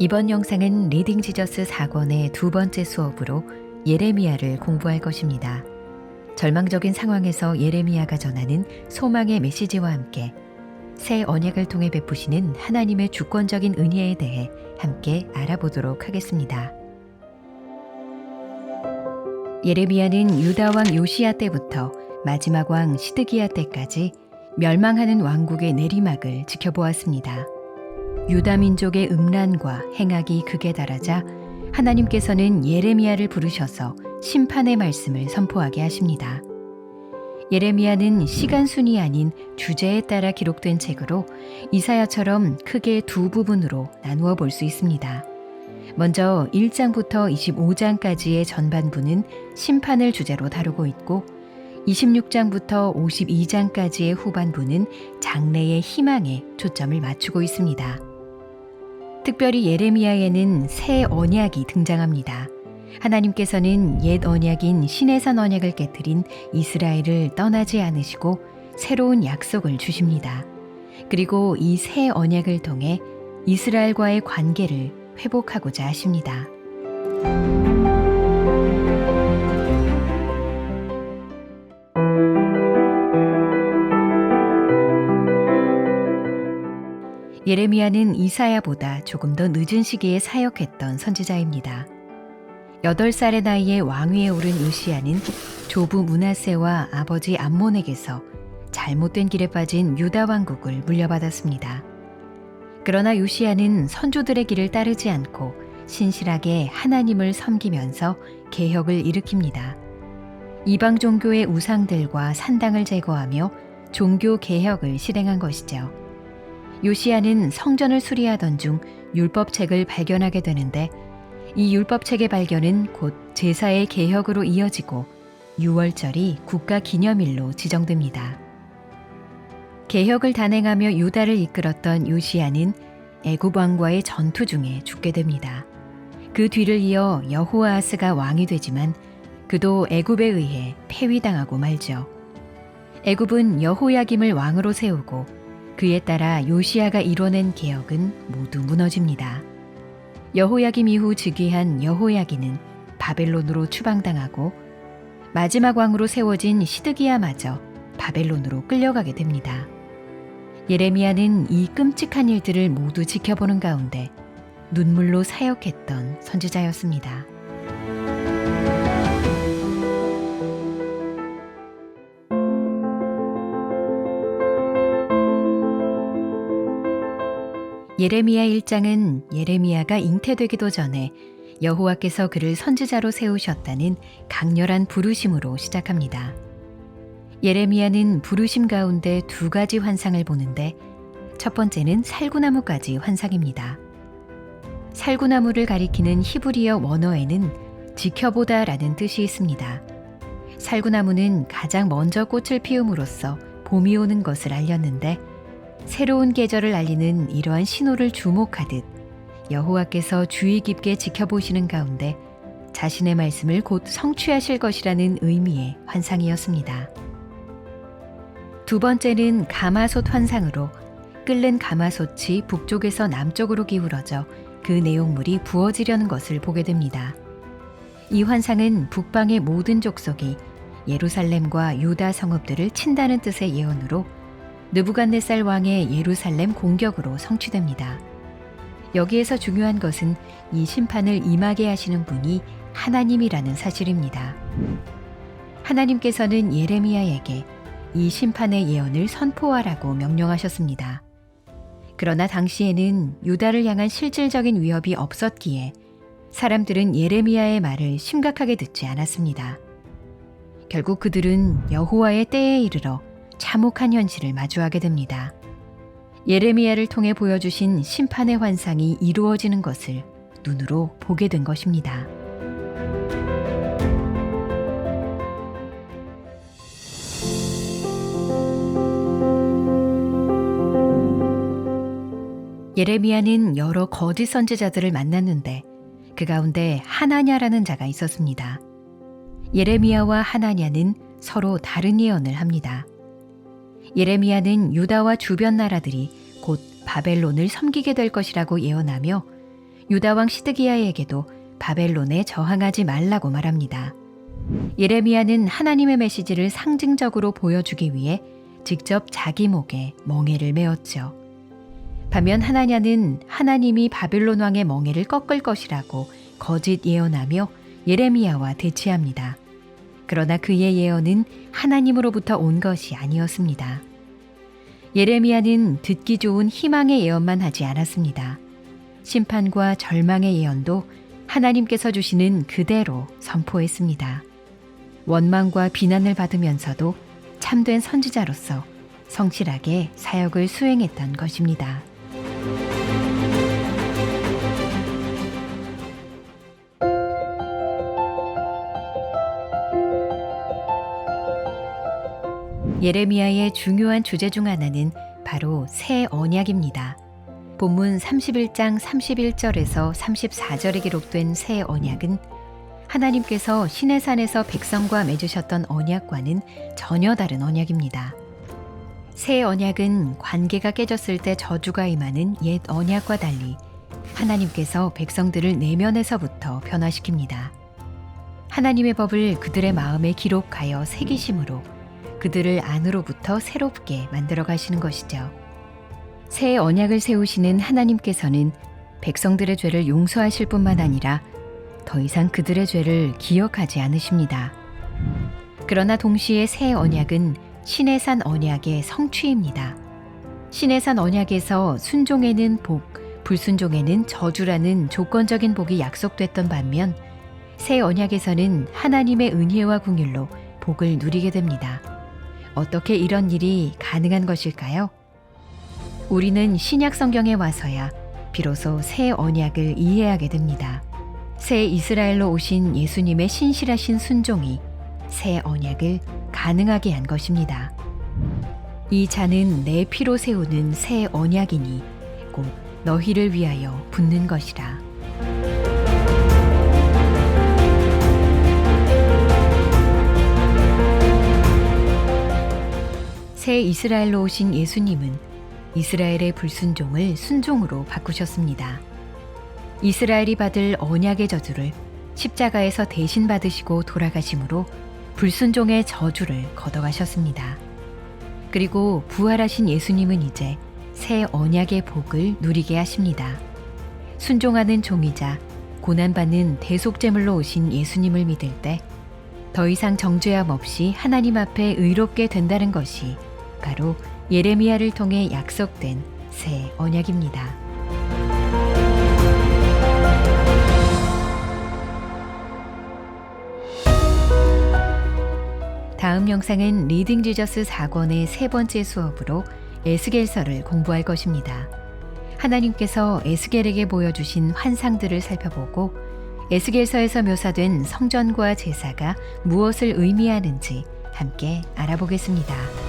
이번 영상은 리딩 지저스 4권의 두 번째 수업으로 예레미야를 공부할 것입니다. 절망적인 상황에서 예레미야가 전하는 소망의 메시지와 함께 새 언약을 통해 베푸시는 하나님의 주권적인 은혜에 대해 함께 알아보도록 하겠습니다. 예레미야는 유다 왕 요시야 때부터 마지막 왕 시드기야 때까지 멸망하는 왕국의 내리막을 지켜보았습니다. 유다 민족의 음란과 행악이 극에 달하자 하나님께서는 예레미야를 부르셔서 심판의 말씀을 선포하게 하십니다. 예레미야는 시간 순이 아닌 주제에 따라 기록된 책으로 이사야처럼 크게 두 부분으로 나누어 볼 수 있습니다. 먼저 1장부터 25장까지의 전반부는 심판을 주제로 다루고 있고 26장부터 52장까지의 후반부는 장래의 희망에 초점을 맞추고 있습니다. 특별히 예레미야에는 새 언약이 등장합니다. 하나님께서는 옛 언약인 신해산 언약을 깨뜨린 이스라엘을 떠나지 않으시고 새로운 약속을 주십니다. 그리고 이 새 언약을 통해 이스라엘과의 관계를 회복하고자 하십니다. 예레미야는 이사야보다 조금 더 늦은 시기에 사역했던 선지자입니다. 8살의 나이에 왕위에 오른 요시야는 조부 문하세와 아버지 암몬에게서 잘못된 길에 빠진 유다 왕국을 물려받았습니다. 그러나 요시야는 선조들의 길을 따르지 않고 신실하게 하나님을 섬기면서 개혁을 일으킵니다. 이방 종교의 우상들과 산당을 제거하며 종교 개혁을 실행한 것이죠. 요시야는 성전을 수리하던 중 율법책을 발견하게 되는데 이 율법책의 발견은 곧 제사의 개혁으로 이어지고 6월절이 국가 기념일로 지정됩니다. 개혁을 단행하며 유다를 이끌었던 요시야는 애굽 왕과의 전투 중에 죽게 됩니다. 그 뒤를 이어 여호아스가 왕이 되지만 그도 애굽에 의해 폐위당하고 말죠. 애굽은 여호야김을 왕으로 세우고 그에 따라 요시야가 이뤄낸 개혁은 모두 무너집니다. 여호야김 이후 즉위한 여호야기는 바벨론으로 추방당하고 마지막 왕으로 세워진 시드기야마저 바벨론으로 끌려가게 됩니다. 예레미야는 이 끔찍한 일들을 모두 지켜보는 가운데 눈물로 사역했던 선지자였습니다. 예레미야 1장은 예레미야가 잉태되기도 전에 여호와께서 그를 선지자로 세우셨다는 강렬한 부르심으로 시작합니다. 예레미야는 부르심 가운데 두 가지 환상을 보는데 첫 번째는 살구나무까지 환상입니다. 살구나무를 가리키는 히브리어 원어에는 지켜보다 라는 뜻이 있습니다. 살구나무는 가장 먼저 꽃을 피움으로써 봄이 오는 것을 알렸는데 새로운 계절을 알리는 이러한 신호를 주목하듯 여호와께서 주의 깊게 지켜보시는 가운데 자신의 말씀을 곧 성취하실 것이라는 의미의 환상이었습니다. 두 번째는 가마솥 환상으로 끓는 가마솥이 북쪽에서 남쪽으로 기울어져 그 내용물이 부어지려는 것을 보게 됩니다. 이 환상은 북방의 모든 족속이 예루살렘과 유다 성읍들을 친다는 뜻의 예언으로 느부갓네살 왕의 예루살렘 공격으로 성취됩니다. 여기에서 중요한 것은 이 심판을 임하게 하시는 분이 하나님이라는 사실입니다. 하나님께서는 예레미야에게 이 심판의 예언을 선포하라고 명령하셨습니다. 그러나 당시에는 유다를 향한 실질적인 위협이 없었기에 사람들은 예레미야의 말을 심각하게 듣지 않았습니다. 결국 그들은 여호와의 때에 이르러 참혹한 현실을 마주하게 됩니다. 예레미야를 통해 보여주신 심판의 환상이 이루어지는 것을 눈으로 보게 된 것입니다. 예레미야는 여러 거짓 선지자들을 만났는데 그 가운데 하나냐라는 자가 있었습니다. 예레미야와 하나냐는 서로 다른 예언을 합니다. 예레미야는 유다와 주변 나라들이 곧 바벨론을 섬기게 될 것이라고 예언하며 유다 왕 시드기야에게도 바벨론에 저항하지 말라고 말합니다. 예레미야는 하나님의 메시지를 상징적으로 보여주기 위해 직접 자기 목에 멍에를 메었죠. 반면 하나냐는 하나님이 바벨론 왕의 멍에를 꺾을 것이라고 거짓 예언하며 예레미야와 대치합니다. 그러나 그의 예언은 하나님으로부터 온 것이 아니었습니다. 예레미야는 듣기 좋은 희망의 예언만 하지 않았습니다. 심판과 절망의 예언도 하나님께서 주시는 그대로 선포했습니다. 원망과 비난을 받으면서도 참된 선지자로서 성실하게 사역을 수행했던 것입니다. 예레미야의 중요한 주제 중 하나는 바로 새 언약입니다. 본문 31장 31절에서 34절에 기록된 새 언약은 하나님께서 시내산에서 백성과 맺으셨던 언약과는 전혀 다른 언약입니다. 새 언약은 관계가 깨졌을 때 저주가 임하는 옛 언약과 달리 하나님께서 백성들을 내면에서부터 변화시킵니다. 하나님의 법을 그들의 마음에 기록하여 새기심으로 그들을 안으로부터 새롭게 만들어 가시는 것이죠. 새 언약을 세우시는 하나님께서는 백성들의 죄를 용서하실 뿐만 아니라 더 이상 그들의 죄를 기억하지 않으십니다. 그러나 동시에 새 언약은 신의 산 언약의 성취입니다. 신의 산 언약에서 순종에는 복, 불순종에는 저주라는 조건적인 복이 약속됐던 반면 새 언약에서는 하나님의 은혜와 궁율로 복을 누리게 됩니다. 어떻게 이런 일이 가능한 것일까요? 우리는 신약 성경에 와서야 비로소 새 언약을 이해하게 됩니다. 새 이스라엘로 오신 예수님의 신실하신 순종이 새 언약을 가능하게 한 것입니다. 이 잔은 내 피로 세우는 새 언약이니 곧 너희를 위하여 붓는 것이라. 새 이스라엘로 오신 예수님은 이스라엘의 불순종을 순종으로 바꾸셨습니다. 이스라엘이 받을 언약의 저주를 십자가에서 대신 받으시고 돌아가심으로 불순종의 저주를 걷어가셨습니다. 그리고 부활하신 예수님은 이제 새 언약의 복을 누리게 하십니다. 순종하는 종이자 고난받는 대속제물로 오신 예수님을 믿을 때 더 이상 정죄함 없이 하나님 앞에 의롭게 된다는 것이 바로 예레미야를 통해 약속된 새 언약입니다. 다음 영상은 리딩 지저스 4권의 세 번째 수업으로 에스겔서를 공부할 것입니다. 하나님께서 에스겔에게 보여주신 환상들을 살펴보고 에스겔서에서 묘사된 성전과 제사가 무엇을 의미하는지 함께 알아보겠습니다.